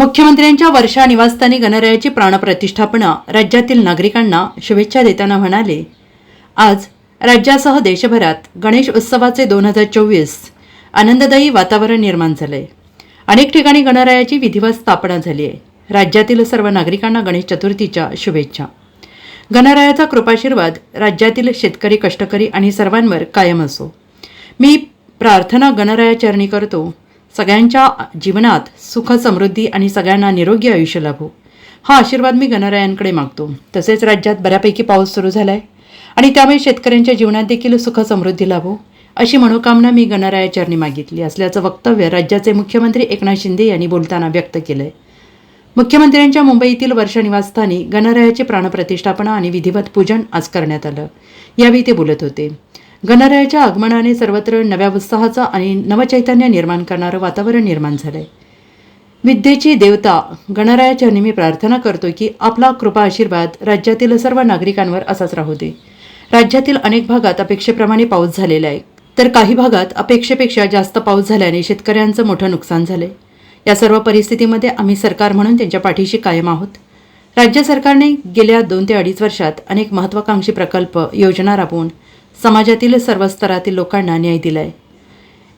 मुख्यमंत्र्यांच्या वर्षा निवासस्थानी गणरायाची प्राणप्रतिष्ठापना राज्यातील नागरिकांना शुभेच्छा देताना म्हणाले आज राज्यासह देशभरात गणेश उत्सवाचे दोन हजार चोवीस आनंददायी वातावरण निर्माण झालंय. अनेक ठिकाणी गणरायाची विधिवत स्थापना झाली आहे. राज्यातील सर्व नागरिकांना गणेश चतुर्थीच्या शुभेच्छा. गणरायाचा कृपाशीर्वाद राज्यातील शेतकरी कष्टकरी आणि सर्वांवर कायम असो. मी प्रार्थना गणराया चरणी करतो. सगळ्यांच्या जीवनात सुख समृद्धी आणि सगळ्यांना निरोगी आयुष्य लाभो. हा आशीर्वाद मी गणरायांकडे मागतो. तसेच राज्यात बऱ्यापैकी पाऊस सुरू झाला आहे आणि त्यामुळे शेतकऱ्यांच्या जीवनात देखील सुख समृद्धी लाभो अशी मनोकामना मी गणरायाचरणी मागितली असल्याचं वक्तव्य राज्याचे मुख्यमंत्री एकनाथ शिंदे यांनी बोलताना व्यक्त केलं आहे मुख्यमंत्र्यांच्या मुंबईतील वर्ष निवासस्थानी गणरायाची प्राणप्रतिष्ठापना आणि विधिवत पूजन आज करण्यात आलं. यावेळी ते बोलत होते. गणरायाच्या आगमनाने सर्वत्र नव्या उत्साहाचा आणि नवचैतन्य निर्माण करणारं वातावरण निर्माण झालंय. विद्येची देवता गणरायाच्या नेहमी प्रार्थना करतो की आपला कृपा आशीर्वाद राज्यातील सर्व नागरिकांवर असाच राहू दे. राज्यातील अनेक भागात अपेक्षेप्रमाणे पाऊस झालेला आहे. तर काही भागात अपेक्षेपेक्षा जास्त पाऊस झाल्याने शेतकऱ्यांचं मोठं नुकसान झालंय. या सर्व परिस्थितीमध्ये आम्ही सरकार म्हणून त्यांच्या पाठीशी कायम आहोत. राज्य सरकारने गेल्या दोन ते अडीच वर्षात अनेक महत्त्वाकांक्षी प्रकल्प योजना राबवून समाजातील सर्व स्तरातील लोकांना न्याय दिलाय.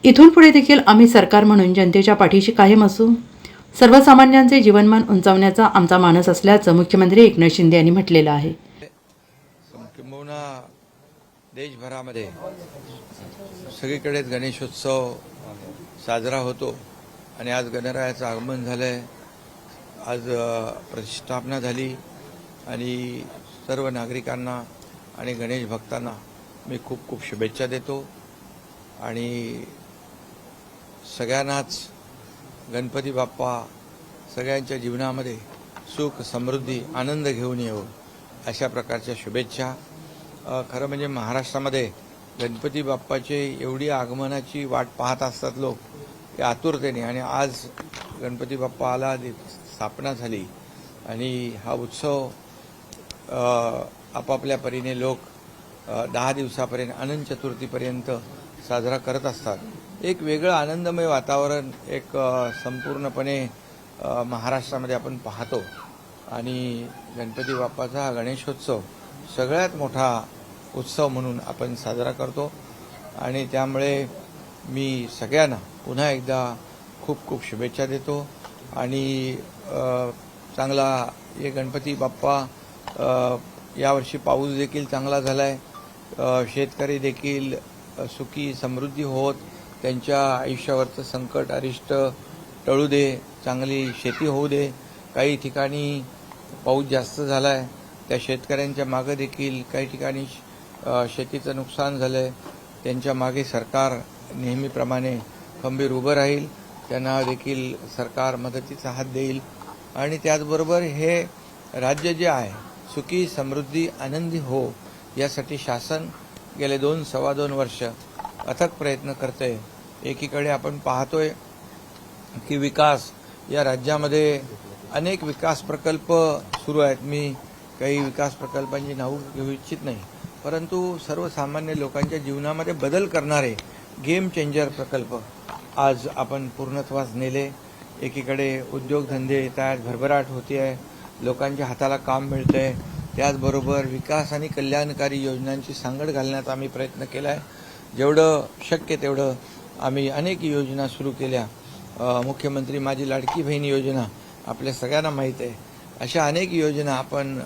इथून पुढे देखील आम्ही सरकार म्हणून जनतेच्या पाठीशी कायम असू. सर्वसामान्यांचे जीवनमान उंचावण्याचा आमचा मानस असल्याचं मुख्यमंत्री एकनाथ शिंदे यांनी म्हटलेलं आहे. किंबहुना देशभरामध्ये सगळीकडेच गणेशोत्सव साजरा होतो आणि आज गणरायाचं आगमन झालं आहे आज प्रतिष्ठापना झाली आणि सर्व नागरिकांना आणि गणेश भक्तांना मी खूप खूप शुभेच्छा देतो. आणि सगळ्यांनाच गणपती बाप्पा सगळ्यांच्या जीवनामध्ये सुख समृद्धी आनंद घेऊन येऊ अशा प्रकारच्या शुभेच्छा. खरं म्हणजे महाराष्ट्रामध्ये गणपती बाप्पाचे एवढी आगमनाची वाट पाहत असतात लोक ते आतुरतेने. आणि आज गणपती बाप्पा आला स्थापना झाली आणि हा उत्सव आपापल्या परीने लोक दहा दिवसापर्यंत अनंत चतुर्थीपर्यंत साजरा करत असतात. एक वेगळं आनंदमय वातावरण एक संपूर्णपणे महाराष्ट्रामध्ये आपण पाहतो. आणि गणपती बाप्पाचा हा गणेशोत्सव सगळ्यात मोठा उत्सव म्हणून आपण साजरा करतो. आणि त्यामुळे मी सगळ्यांना पुन्हा एकदा खूप खूप शुभेच्छा देतो. आणि चांगला हे गणपती बाप्पा यावर्षी पाऊस देखील चांगला झाला आहे शेतकरी देखील सुखी समृद्धी होत त्यांच्या आयुष्यावरचं संकट अरिष्ट टळू दे चांगली शेती होऊ दे. काही ठिकाणी पाऊस जास्त झाला आहे त्या शेतकऱ्यांच्या मागं देखील काही ठिकाणी शेतीचं नुकसान झालं आहे त्यांच्या मागे सरकार नेहमीप्रमाणे खंबीर उभं राहील. त्यांना देखील सरकार मदतीचा हात देईल. आणि त्याचबरोबर हे राज्य जे आहे सुखी समृद्धी आनंदी हो यासाठी शासन गेले दोन सव्वा दोन वर्ष अथक प्रयत्न करते एकीकडे आपण पाहतोय की विकास या राज्यामध्ये अनेक विकास प्रकल्प सुरू आहेत. मी काही विकास प्रकल्पांची नावं घेऊ इच्छित नाही. परंतु सर्वसामान्य लोकांच्या जीवनामध्ये बदल करणारे गेम चेंजर प्रकल्प आज आपण पूर्णत्वास नेले. एकीकडे उद्योगधंदे येत आहेत भरभराट होते आहे लोकांच्या हाताला काम मिळतं आहे त्याचबरोबर विकास आणि कल्याणकारी योजनांची सांगड घालण्याचा आम्ही प्रयत्न केला आहे जेवढं शक्य तेवढं आम्ही अनेक योजना सुरू केल्या. मुख्यमंत्री माझी लाडकी बहीण योजना आपल्या सगळ्यांना माहीत आहे. अशा अनेक योजना आपण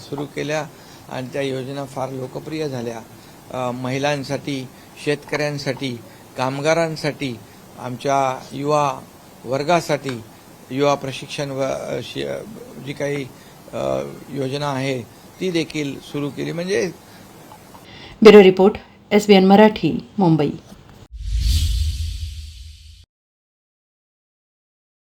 सुरू केल्या आणि त्या योजना फार लोकप्रिय झाल्या. महिलांसाठी शेतकऱ्यांसाठी कामगारांसाठी आमच्या युवा वर्गासाठी युवा प्रशिक्षण व जी काही योजना आहे ती देखील सुरू केली. म्हणजे bureau report S B N Marathi Mumbai.